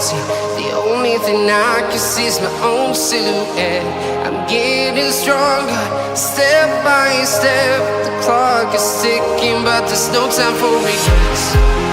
empty. The only thing I can see is my own silhouette. I'm getting stronger, step by step. The clock is ticking, but there's no time for regrets.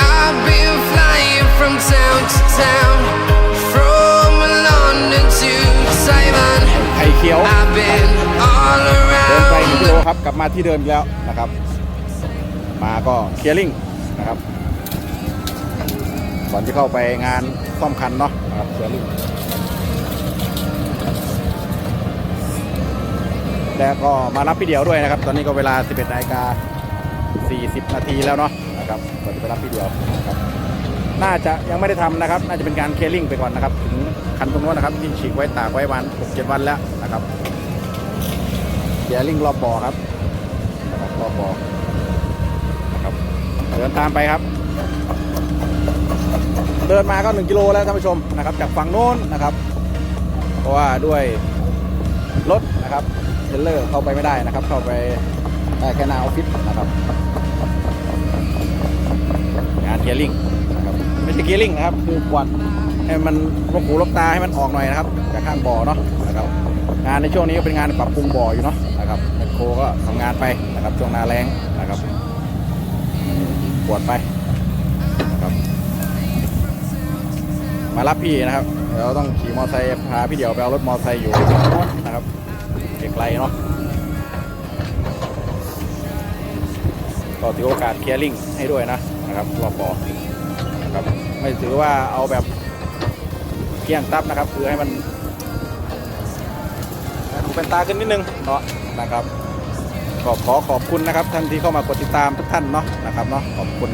I've been flying from town to town, from London to Taiwan. ไข่เขียว I've been all เดินไปหนึ่ง around กิ the โลครับ กลับมาที่เดิมอีกแล้วนะครับ มาก็เคลียร์ลิงนะครับ ก่อนที่เข้าไปงานซ่อมคันเนาะนะครับเคลียร์ลิงแล้วก็มารับพี่เดียวด้วยนะครับ ตอนนี้ก็เวลา 11นาฬิกา40 นาทีแล้วเนาะนะครับก่อนจะไปรับพี่เดียวนะครับน่าจะยังไม่ได้ทำนะครับ น่าจะเป็นการเคลียร์ลิงไปก่อนนะครับ ถึงคันตรงโน้นนะครับที่ฉีกไว้ตากไว้ประมาณ6-7วันแล้วนะครับเกียร์ลิงรอบบ่อครับนะครับรอบบ่อนะครับเดินตามไปครับ เดินมาก็ 1 กิโลแล้วท่านผู้ชมนะครับจากฝั่งโน้นนะครับ เพราะว่าด้วยรถนะครับเทรลเลอร์เข้าไปไม่ได้นะครับ เข้าไปได้แค่นาออฟฟิศนะครับ งานเกียร์ลิงนะครับไม่ใช่เกียร์ลิงนะครับคือกวาดให้มันลกหูลกตาให้มันออกหน่อยนะครับจากข้างบ่อเนาะนะครับ งานในช่วงนี้ก็เป็นงานปรับปรุงบ่ออยู่เนาะนะครับแมคโครก็ทำงานไปนะครับช่วงนาแรงนะครับปวดไปนะครับ มารับพี่นะครับเดี๋ยวต้องขี่มอเตอร์ไซค์พาพี่เดี่ยวไปเอารถมอเตอร์ไซค์อยู่นะครับไกลเนาะก็ถือโอกาสเคลียร์ลิงให้ด้วยนะนะครับรอบบ่อนะครับไม่ถือว่าเอาแบบเกลี้ยงตับนะครับ คือให้มันดูเป็นตาขึ้นนิดนึงเนาะนะครับก็ขอขอบคุณนะครับท่านที่เข้ามากดติดตามทุกท่านเนาะนะครับเนาะขอบคุณ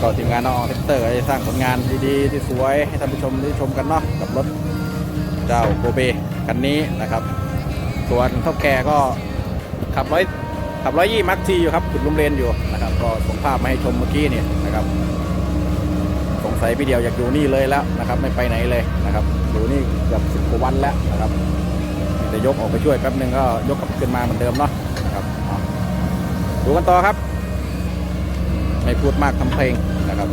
ก็ทีมงานน้องเทคเตอร์ก็จะสร้างผลงานดีๆ ที่สวยให้ท่านผู้ชมได้ชมกันเนาะกับรถเจ้าโกเบคันนี้นะครับ ส่วนเท่าแก่ก็ขับร้อยขับร้อยยี่มักทีอยู่ครับจุดลุมเลนอยู่นะครับ ก็ส่งภาพมาให้ชมเมื่อกี้เนี่ยนะครับ สงสัยพี่เดียวอยากอยู่นี่เลยแล้วนะครับ ไม่ไปไหนเลยนะครับอยู่นี่เกือบสิบกว่าวันแล้วนะครับมีแต่ยกออกไปช่วยแป๊บนึงก็ยกกลับขึ้นมาเหมือนเดิมเนาะนะครับดูกันต่อครับ ไม่พูดมากทำเพลงนะครับ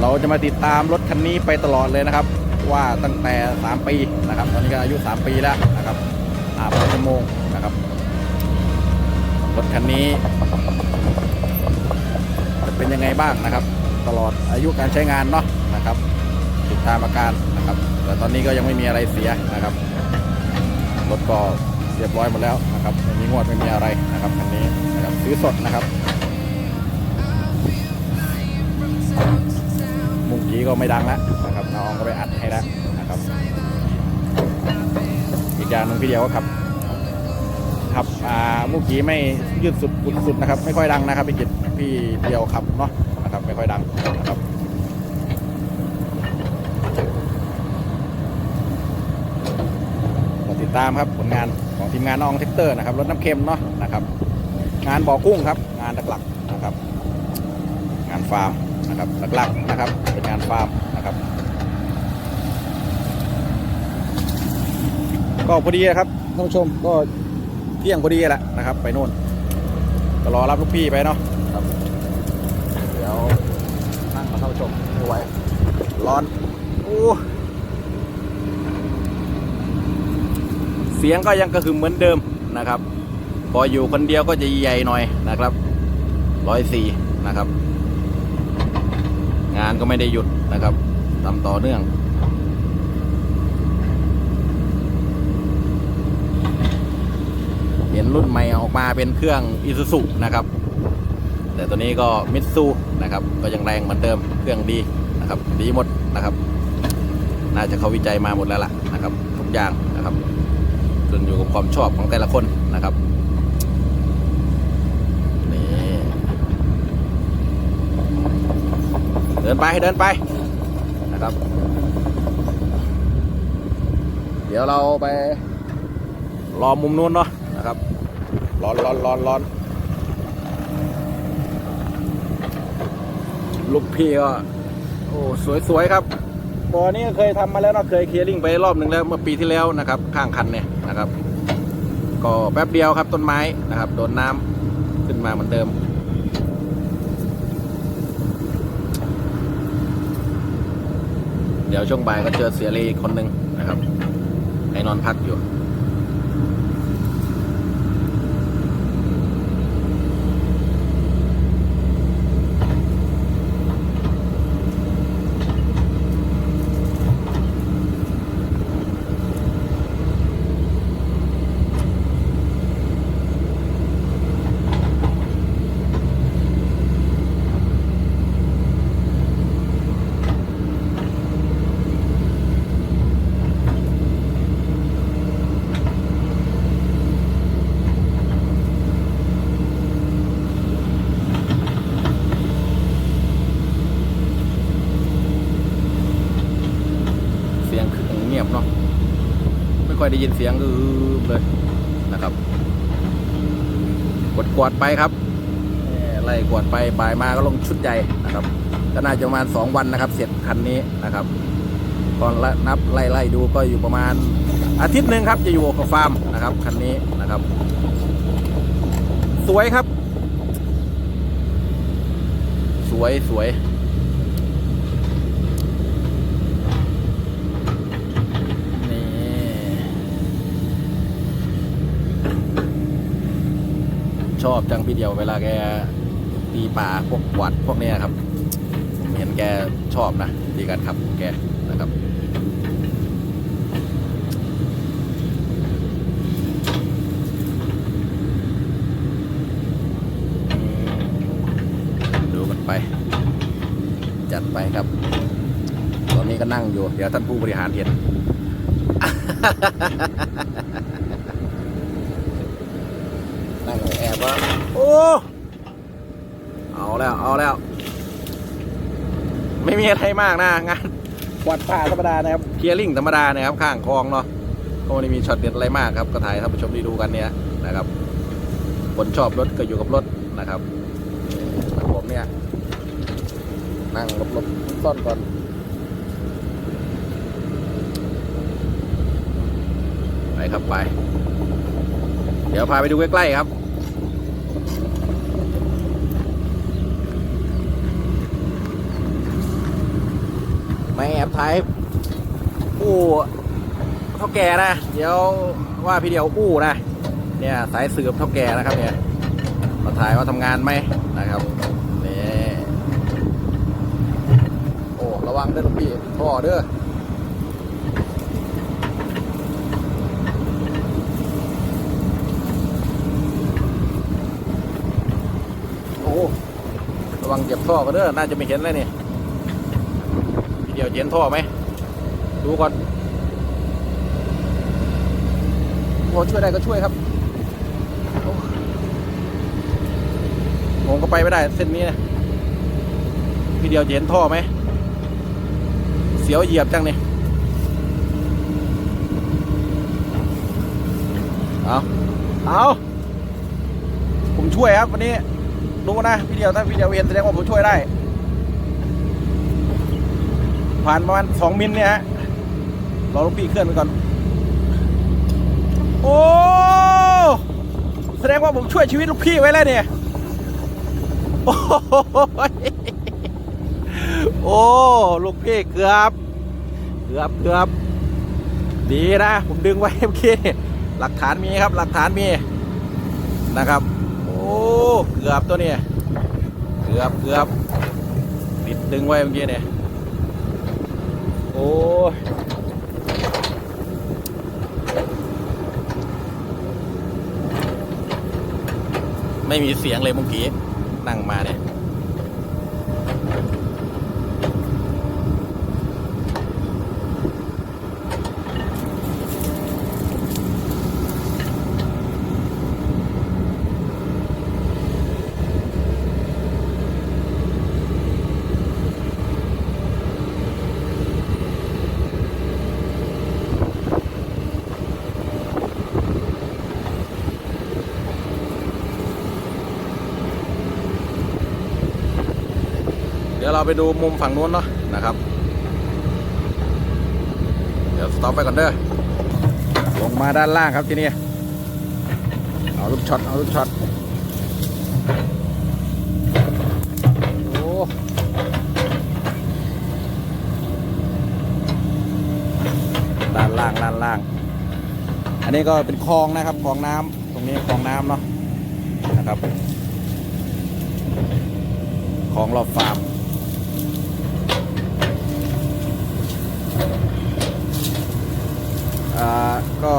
เราจะมาติดตามรถคันนี้ไปตลอดเลยนะครับ ว่าตั้งแต่ 3 ปีนะครับ ตอนนี้ก็อายุ 3 ปีแล้วนะครับอาบชั่วโมงนะครับ รถคันนี้ จะเป็นยังไงบ้างนะครับ ตลอดอายุการใช้งานเนาะนะครับ ติดตามอาการนะครับ แต่ตอนนี้ก็ยังไม่มีอะไรเสียนะครับรถก็เรียบร้อยหมดแล้วนะครับไม่มีงวดไม่มีอะไรนะครับคันนี้นะครับซื้อสดนะครับี้ก็ไม่ดังแล้วนะครับน้องก็ไปอัดให้แล้วนะครับอีกอย่างหนึ่งพี่เดียวก็ขับขับอ่ามุงกี้ไม่ยืดสุดสุดนะครับ ไม่ค่อยดังนะครับพี่กิตพี่เดียวขับเนาะนะครับไม่ค่อยดังนะครับติดตามครับผลงานของทีมงานน้องเทคเตอร์นะครับรถน้ำเค็มเนาะนะครับ งานบ่อกุ้งครับ งานหลักๆนะครับ งานฟาร์ม นะครับหลักๆนะครับเป็นงานฟาร์มนะครับ ก็พอดีนะครับท่านผู้ชมก็เที่ยงพอดีแหละนะครับ ไปโน่นก็รอรับลูกพี่ไปเนาะครับเดี๋ยวนั่งมาท่านผู้ชมไม่ไหวร้อนโอ้เสียงก็ยังกระหึ่มเหมือนเดิมนะครับ พออยู่คนเดียวก็จะใหญ่หน่อยนะครับร้อยสี่นะครับ งานก็ไม่ได้หยุดนะครับทำต่อเนื่อง เห็นรุ่นใหม่ออกมาเป็นเครื่องอิซูซุนะครับ แต่ตัวนี้ก็มิตซูนะครับ ก็ยังแรงเหมือนเดิมเครื่องดีนะครับ ดีหมดนะครับ น่าจะเขาวิจัยมาหมดแล้วล่ะนะครับ ทุกอย่างนะครับขึ้นอยู่กับความชอบของแต่ละคนนะครับ นี่ เดินไปเดินไปนะครับ เดี๋ยวเราไปรอมุมนู้นเนาะนะครับ ร้อนร้อนร้อนร้อนลูกพี่ก็โอ้สวยสวยครับบ่อนี้เคยทำมาแล้วเนาะเคยเคลียร์ลิงไปรอบหนึ่งแล้วเมื่อปีที่แล้วนะครับ ข้างคันเนี่ยนะครับ ก็แป๊บเดียวครับต้นไม้นะครับโดนน้ำขึ้นมาเหมือนเดิม เดี๋ยวช่วงบ่ายก็เจอเสียรีอีกคนหนึ่งนะครับให้นอนพักอยู่ เสียงคือเงียบเนาะไม่ค่ อยได้ยินเสียงอือเลยนะครับ กดกวดไปครับไล่กวดไปบ่ายมาก็ลงชุดใหญ่นะครับก็น่าจะประมาณ 2 วันนะครับ เสร็จคันนี้นะครับก่อนละนับไล่ไล่ดูก็อยู่ประมาณอาทิตย์หนึ่งครับจะอยู่กับฟาร์มนะครับคันนี้นะครับ สวยครับ สวยสวย นี่ ชอบจังพี่เดียวเวลาแกตีป่าพวกกวัดพวกเนี้ยครับผมเห็นแกชอบนะดีการขับแกนะครับดูกันไป จัดไปครับ ตอนนี้ก็นั่งอยู่ เดี๋ยวท่านผู้บริหารเห็น นั่ง แอบว่าโอ้ เอาแล้ว เอาแล้ว ไม่มีอะไรมากนะงานกวาดป่าธรรมดานะครับเคลียร์ลิงธรรมดานะครับ ข้างคลองเนาะก็ไม่ได้มีช็อตเด็ดอะไรมากครับ ก็ถ่ายให้ท่านผู้ชมได้ดูกันเนี่ยนะครับ คนชอบรถก็อยู่กับรถนะครับผมเนี่ย นั่งหลบๆซ่อนก่อนไปครับไป เดี๋ยวพาไปดูใกล้ๆครับ ไม่แอบถ่ายอู้เท่าแก่นะ เดี๋ยวว่าพี่เดียวอู้นะ เนี่ยสายสืบเท่าแก่นะครับเนี่ยมาถ่ายว่าทำงานไหมนะครับนี่โอ้ระวังเด้อลูกพี่ท่อเด้อโอ้ระวังเหยียบท่อกันเด้อน่าจะไม่เห็นเลยนี่ ดียวเห็นท่อไหม ดูก่อนโอ้ช่วยได้ก็ช่วยครับผมก็ไปไม่ได้เส้นนี้นะพี่เดียวเห็นท่อไหม เสียวเหยียบจังเนี่ยเอาเอาผมช่วยครับวันนี้ รู้นะพี่เดียวถ้าพี่เดียวเห็นแสดงว่าผมช่วยได้ ผ่านประมาณสองมิลเนี่ยฮะรอลูกพี่เคลื่อนไปก่อน โอ้ แสดงว่าผมช่วยชีวิตลูกพี่ไว้แล้วเนี่ย โอ้โอ้ ลูกพี่เกือบ เกือบเกือบ ดีนะ ผมดึงไว้เมื่อกี้หลักฐานมีครับ หลักฐานมี นะครับ โอ้ เกือบตัวนี้ เกือบเกือบติดดึงไว้เมื่อกี้เนี่ย โอ้ยไม่มีเสียงเลยเมื่อกี้นั่งมาเนี่ย เดี๋ยวเราไปดูมุมฝั่งนู้นเนาะนะครับ เดี๋ยวสต็อปไปก่อนเด้อลงมาด้านล่างครับทีนี้เอาลูกช็อตเอาลูกช็อตโอ้ด้านล่างด้านล่าง อันนี้ก็เป็นคลองนะครับคลองน้ำตรงนี้คลองน้ำเนาะนะครับคลองรอบฟาร์มอ่า ก็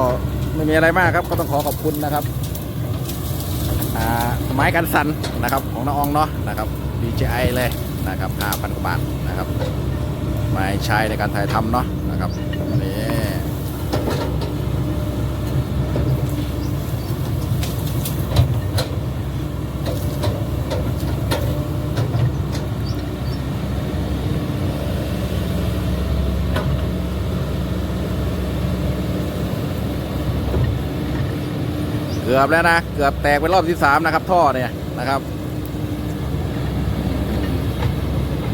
ไม่มีอะไรมากครับ ก็ต้องขอขอบคุณนะครับไม้กันสันนะครับของน้องอองเนาะนะครับ DJI เลยนะครับ5,000กว่าบาทนะครับไม้ใช้ในการถ่ายทำเนาะนะครับนี่ กือบแล้วนะ เกือบแตกเป็นรอบที่สามนะครับ ท่อเนี่ยนะครับ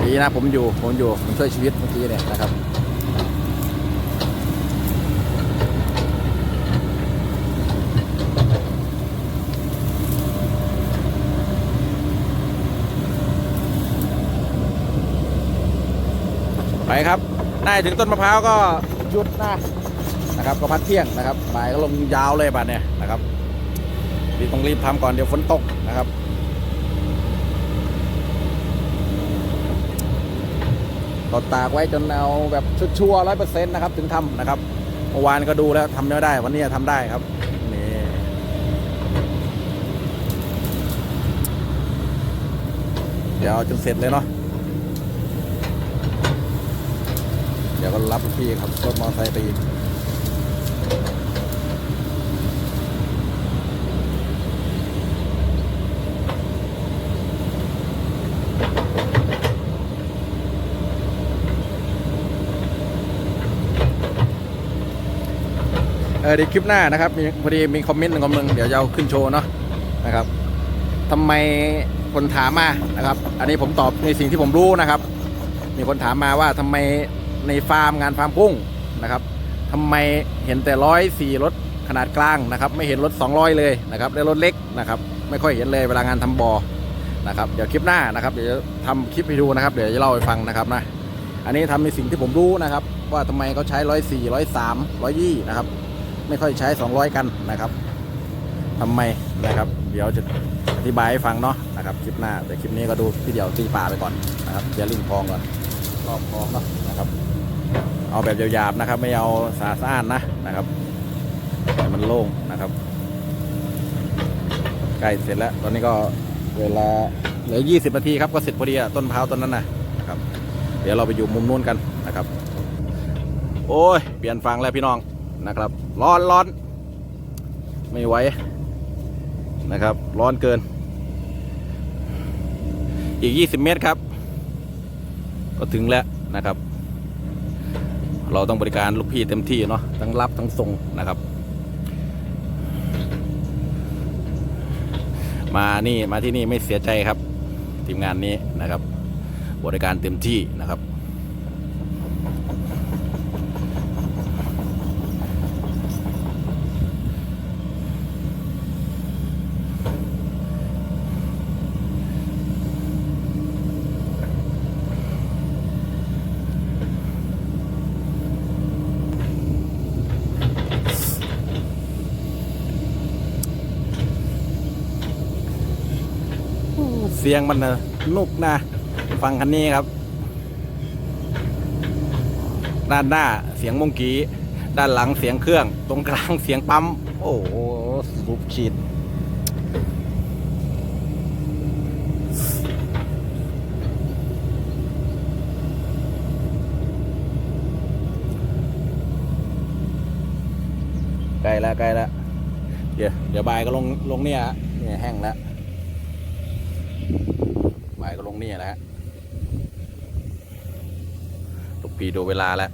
ดีนะผมอยู่ผมอยู่ผมช่วยชีวิตเมื่อกี้เนี่ยนะครับไปครับ ได้ถึงต้นมะพร้าวก็หยุดนะนะครับ ก็พักเที่ยงนะครับบ่ายก็ลงยาวเลยบัดเนี่ยนะครับ รีบต้องรีบทำก่อนเดี๋ยวฝนตกนะครับก็ตากไว้จนเอาแบบชัวร์ร้อยเปอร์เซ็นต์นะครับ ถึงทำนะครับเมื่อวานก็ดูแล้วทำไม่ได้ วันนี้ทำได้ครับนี่เดี๋ยวจนเสร็จเลยเนาะเดี๋ยวก็รับพี่ขับรถมอเตอร์ไซค์ไปอีก เออดี๋ยวคลิปหน้านะครับมีพอดีมีคอมเมนต์หนึ่งคอมเมนต์เดี๋ยวจะเอาขึ้นโชว์เนาะนะครับทำไมคนถามมานะครับ อันนี้ผมตอบในสิ่งที่ผมรู้นะครับ มีคนถามมาว่าทำไมในฟาร์มงานฟาร์มกุ้งนะครับทำไมเห็นแต่ร้อยสี่รถขนาดกลางนะครับ ไม่เห็นรถ 200 เลยนะครับและรถเล็กนะครับ ไม่ค่อยเห็นเลยเวลางานทำบอ่อนะครับเดี๋ยวคลิปหน้านะครับเดี๋ยวจะทำคลิปให้ดูนะครับ เดี๋ยวจะเล่าให้ฟังนะครับนะอันนี้ทำในสิ่งที่ผมรู้นะครับ ว่าทำไมเขาใช้ร้อยสี่ร้อยสามร้อยยี่นะครับ ไม่ค่อยใช้ 200 กันนะครับทำไมนะครับ เดี๋ยวจะอธิบายให้ฟังเนาะนะครับคลิปหน้าแต่คลิปนี้ก็ดูพี่เดียวตีป่าไปก่อนนะครับเดี๋ยวลิงคลองก่อนรอบคลองเนาะนะครับ เอาแบบหยาบๆนะครับ ไม่เอาสาซ่านนะนะครับให้มันโล่งนะครับใกล้เสร็จแล้ว ตอนนี้ก็เวลาเหลือ 20 นาทีครับก็เสร็จพอดีต้นพร้าวต้นนั้นนะนะครับ เดี๋ยวเราไปอยู่มุมนู้นกันนะครับ โอ้ย เปลี่ยนฟังแล้วพี่น้องนะครับ ร้อนร้อน ไม่ไหวนะครับ ร้อนเกิน อีก 20 เมตรครับ ก็ถึงแล้วนะครับ เราต้องบริการลูกพี่เต็มที่เนาะทั้งรับทั้งส่งนะครับ มานี่มาที่นี่ไม่เสียใจครับ ทีมงานนี้นะครับ บริการเต็มที่นะครับ เสียงมันนะนุกนะ ฟังคันนี้ครับ ด้านหน้าเสียงมงกีด้านหลังเสียงเครื่อง ตรงกลางเสียงปั๊ม โอ้โหสูบฉีดใกล้ล้วใกล้ล้วเดี๋ยวเดี๋ยวบายก็ลงลงเนี่ยเนี่ยแห้งแล้ว งนี่แหละฮะลูกปีดูเวลาแล้ว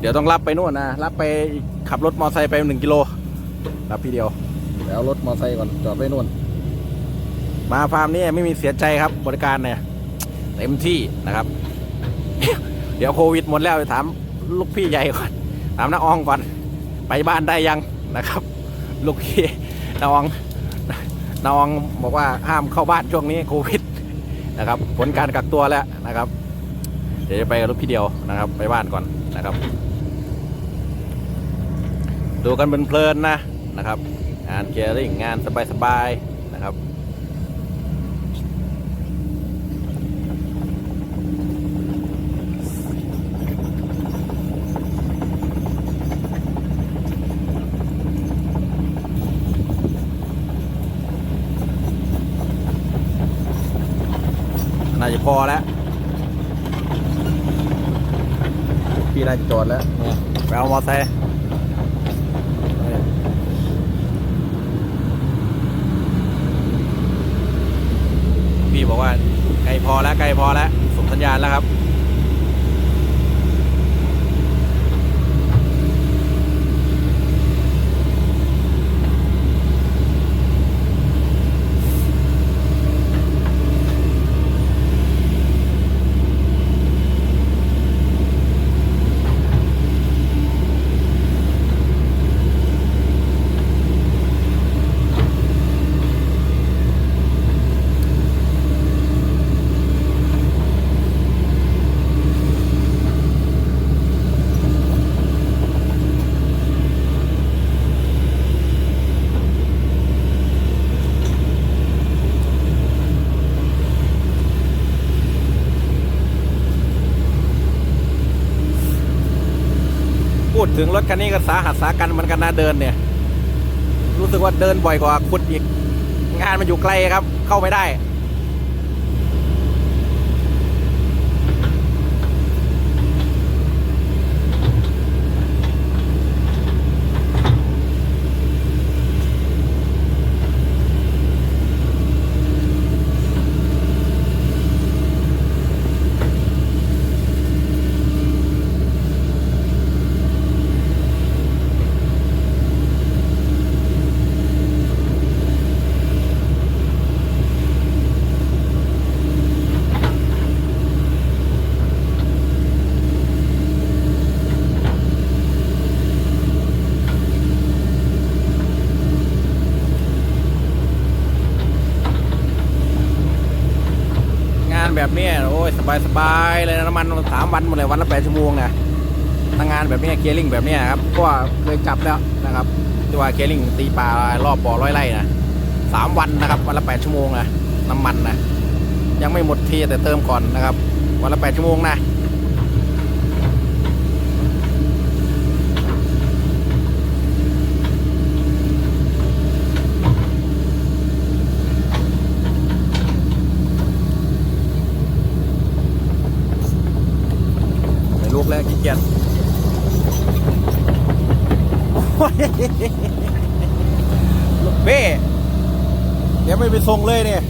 เดี๋ยวต้องรับไปนู่นนะรับไปขับรถมอไซค์ไปหนึ่งกิโลรับพี่เดียวเดี๋ยวเอารถมอไซค์ก่อนจอดไว้นู่นมาฟาร์มนี้ไม่มีเสียใจครับบริการเนี่ย เต็มที่นะครับ เดี๋ยวโควิดหมดแล้วถามลูกพี่ใหญ่ก่อน ถามน้าอองก่อน ไปบ้านได้ยังนะครับ ลูกพี่น้องน้องบอกว่าห้ามเข้าบ้านช่วงนี้โควิดนะครับ ผลการกักตัวแล้วนะครับ เดี๋ยวจะไปกับรถพี่เดียวนะครับ ไปบ้านก่อนนะครับ ดูกันเป็นเพลินนะนะครับ งานเกียริ่งงานสบายๆนะครับ น่า จะพอแล้ว พี่น่าจะจอดแล้วเนี่ยไปเอามอเตอร์ไซค์พี่บอกว่าใกล้พอแล้วใกล้พอแล้วส่งสัญญาณแล้วครับ ถึงรถคันนี้ก็สาหัสสากันเหมือนกันนะเดินเนี่ย รู้สึกว่าเดินบ่อยกว่าขุดอีก งานมันอยู่ไกลครับ เข้าไม่ได้ งาน แบบเนี้ยโอ้ยสบายสบายเลยน้ำมันสามวันหมดเลยวันละแปดชั่วโมงนะทางงานแบบนี้เกียร์ลิงแบบนี้ครับก็เคยจับแล้วนะครับที่ว่าเกียร์ลิงตีปลารอบบ่อร้อยไร่นะสามวันนะครับวันละแปดชั่วโมงนะน้ำมันนะยังไม่หมดทีแต่เติมก่อนนะครับ วันละแปดชั่วโมงนะไม่ลุ กแล้วขี้เกียจโอ้ยลูกเบ้เดี๋ยวไม่ไปส่งเลยเนี่ย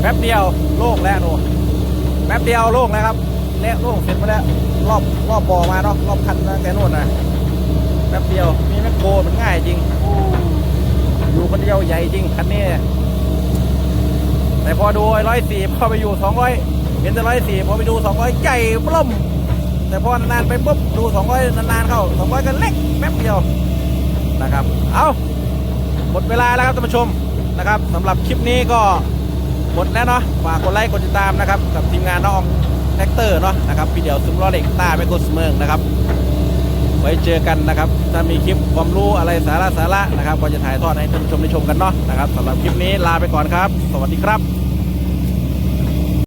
แป๊บเดียวโล่งแล้วหนูแป๊บ เดียวโล่งแล้วครับเละโล่งเสร็จมาแล้วรอบรอบบ่อมาเนาะรอบคันตั้งแต่โน่นนะแป๊บเดียวมีแมคโครมันง่ายจริงอยู่คนเดียวใหญ่จริงคันนี้แต่พอดูร้อยสี่พอไปอยู่สองร้อยเห็นแต่ร้อยสี่พอไปดูสองร้อยใหญ่ปล้มแต่พอนานๆไปปุ๊บดูสองร้อยนานๆเข้าสองร้อยก็เล็กแป๊บเดียวนะครับ เอาหมดเวลาแล้วครับท่านผู้ชมนะครับสำหรับคลิปนี้ก็ หมดแล้วเนาะฝากกดไลค์กดติดตามนะครับกับทีมงานน้องแท็กเตอร์เนาะนะครับพี่เดียวซุ้มล้อเหล็กต้าไม่กดเมืองนะครับ ไว้เจอกันนะครับถ้ามีคลิปความรู้อะไรสาระสาระนะครับก็จะถ่ายทอดให้ท่านผู้ชมได้ชมกันเนาะนะครับสำหรับคลิปนี้ลาไปก่อนครับ สวัสดีครับ